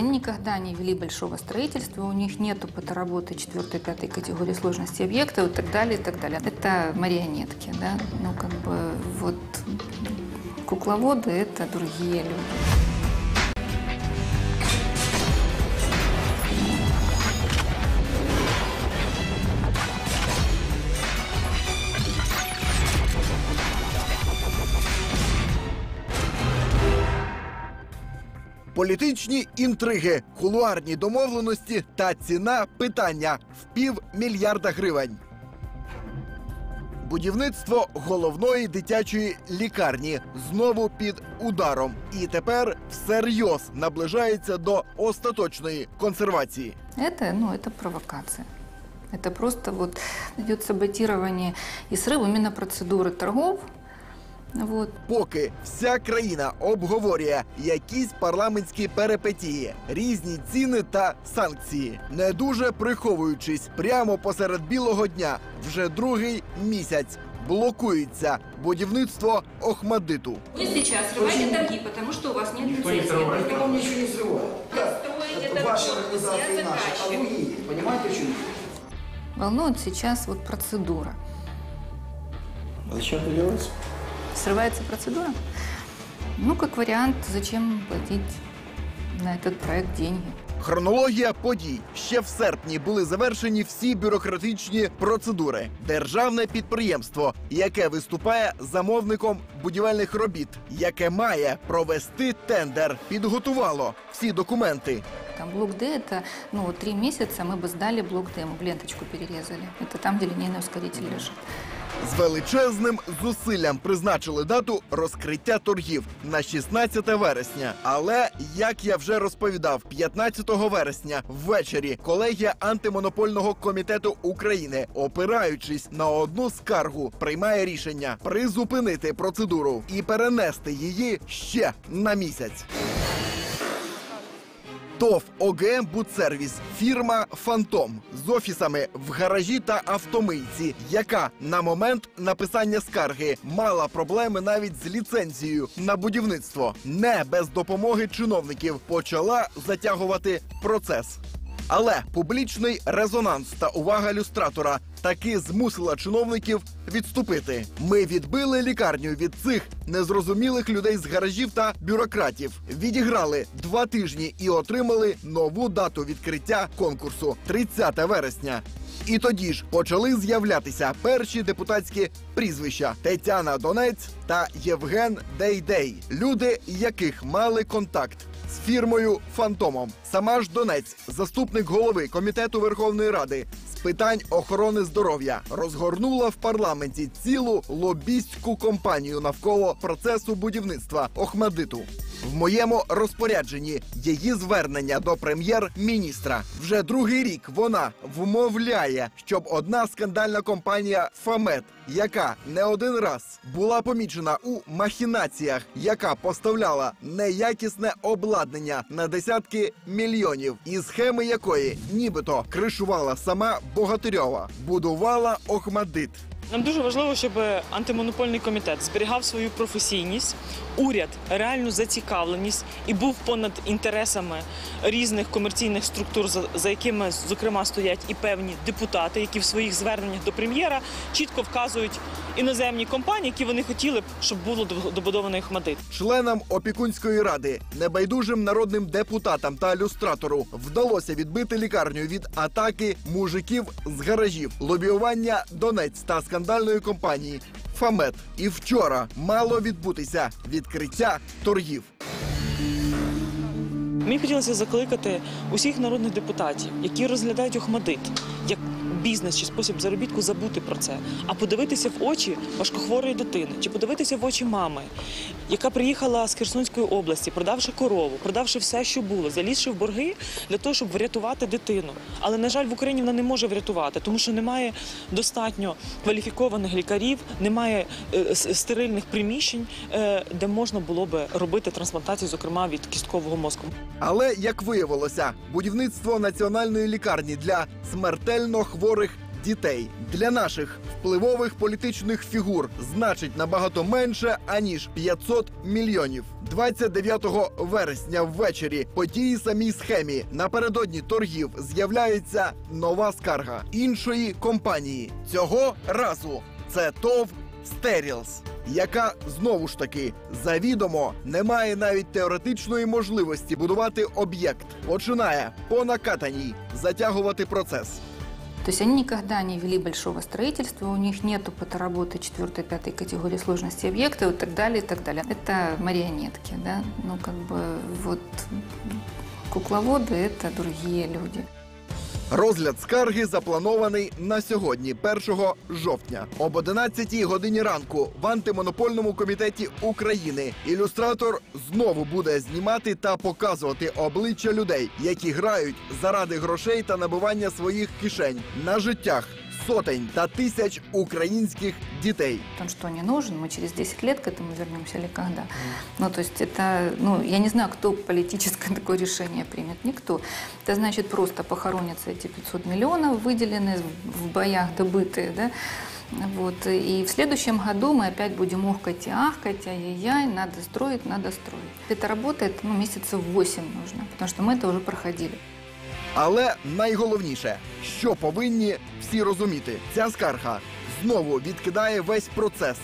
Они никогда не вели большого строительства, у них нет опыта работы 4-5 категории сложности объекта и так далее, и так далее. Это марионетки, да, ну как бы вот кукловоды – это другие люди. Політичні інтриги, кулуарні домовленості та ціна питання в півмільярда гривень. Будівництво головної дитячої лікарні знову під ударом, і тепер всерйоз наближається до остаточної консервації. Это, ну, это провокация. Это просто вот идет саботирование и срыв именно процедуры торгов. Вот. Поки вся країна обговорює якісь парламентські перипетії, різні ціни та санкції, не дуже приховуючись прямо посеред білого дня, вже другий місяць блокується будівництво Охмадиту. Вы сейчас срываете торги, потому что у вас нет Никто не лицензии. срывает. Никого ничего не срывает. Строить Это этот ваша корпус, я организация и наша. А заказчик. вы не. Понимаете, в чем дело? Волнует сейчас вот процедура. А зачем это делается? Срывается процедура? Ну, как вариант, зачем платить на этот проект деньги? Хронологія подій ще в серпні були завершені всі бюрократичні процедури. Державне підприємство, яке виступає замовником будівельних робіт, яке має провести тендер, підготувало всі документи. Там блок Д это, ну, вот три месяца мы бы сдали блок Д, мы бы ленточку перерезали. Это там, где линейный ускоритель лежит. З величезним зусиллям призначили дату розкриття торгів на 16 вересня. Але як я вже розповідав, 15 вересня ввечері колегія антимонопольного комітету України, опираючись на одну скаргу, приймає рішення призупинити процедуру і перенести її ще на місяць. ТОВ ОГМ Будсервіс, фірма Фантом з офісами в гаражі та автомийці, яка на момент написання скарги мала проблеми навіть з ліцензією на будівництво, не без допомоги чиновників почала затягувати процес. Але публічний резонанс та увага люстратора таки змусила чиновників відступити. Ми відбили лікарню від цих незрозумілих людей з гаражів та бюрократів. Відіграли два тижні і отримали нову дату відкриття конкурсу 30 вересня. І тоді ж почали з'являтися перші депутатські прізвища Тетяна Донець та Євген Дейдей, люди, яких мали контакт з фірмою Фантомом. Сама ж Донець, заступник голови комітету Верховної Ради питань охорони здоров'я, розгорнула в парламенті цілу лобістську компанію навколо процесу будівництва Охмадиту. В моєму розпорядженні її звернення до прем'єр-міністра. Вже другий рік вона вмовляє, щоб одна скандальна компанія Фамет, яка не один раз була помічена у махінаціях, яка поставляла неякісне обладнання на десятки мільйонів, і схеми якої нібито кришувала сама Богатирьова, будувала Охмадит. Нам дуже важливо, щоб антимонопольний комітет зберігав свою професійність, уряд реальну зацікавленість і був понад інтересами різних комерційних структур, за, якими зокрема стоять і певні депутати, які в своїх зверненнях до прем'єра чітко вказують іноземні компанії, які вони хотіли б, щоб було добудований Ахмадит. Членам опікунської ради, небайдужим народним депутатам та люстратору вдалося відбити лікарню від атаки мужиків з гаражів, лобіювання Донець та скандальної компанії Фамет. І вчора мало відбутися відкриття торгів. Мені хотілося закликати усіх народних депутатів, які розглядають Охмадит як бізнес чи спосіб заробітку, забути про це, а подивитися в очі важкохворої дитини, чи подивитися в очі мами, яка приїхала з Херсонської області, продавши корову, продавши все, що було, залізши в борги для того, щоб врятувати дитину. Але на жаль, в Україні вона не може врятувати, тому що немає достатньо кваліфікованих лікарів, немає е, стерильних приміщень, е, де можна було би робити трансплантацію, зокрема від кісткового мозку. Але як виявилося, будівництво національної лікарні для смертельно хворих дітей для наших впливових політичних фігур значить набагато менше аніж 500 мільйонів. 29 вересня ввечері по тій самій схемі напередодні торгів з'являється нова скарга іншої компанії. Цього разу це ТОВ Стерілс, яка знову ж таки завідомо не має навіть теоретичної можливості будувати об'єкт. Починає по накатаній затягувати процес. То есть они никогда не вели большого строительства, у них нет опыта работы 4-5 категории сложности объекта и так далее, и так далее. Это марионетки, да, ну как бы вот кукловоды – это другие люди. Розгляд скарги запланований на сьогодні, 1 жовтня, об 11 годині ранку в антимонопольному комітеті України. Ілюстратор знову буде знімати та показувати обличчя людей, які грають заради грошей та набивання своїх кишень на життях сотень та тисяч українських дітей. Он что, не нужен? Мы через 10 лет к этому вернемся или когда? Ну, то есть это, ну, я не знаю, кто политическое такое решение примет. Никто. Это значит просто похоронятся эти 500 миллионов, выделенные в боях добытые, да, вот. И в следующем году мы опять будем охкать и ахкать, ай-яй-яй, надо строить, надо строить. Это работает, ну, месяцев 8 нужно, потому что мы это уже проходили. Але найголовніше, що повинні всі розуміти, ця скарга знову відкидає весь процес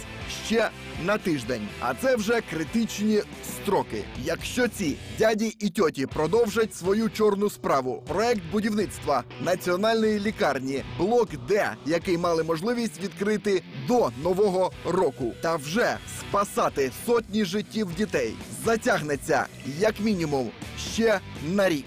ще на тиждень. А це вже критичні строки. Якщо ці дяді і тьоті продовжать свою чорну справу, проект будівництва національної лікарні, блок Д, який мали можливість відкрити до нового року, та вже спасати сотні життів дітей, затягнеться як мінімум ще на рік.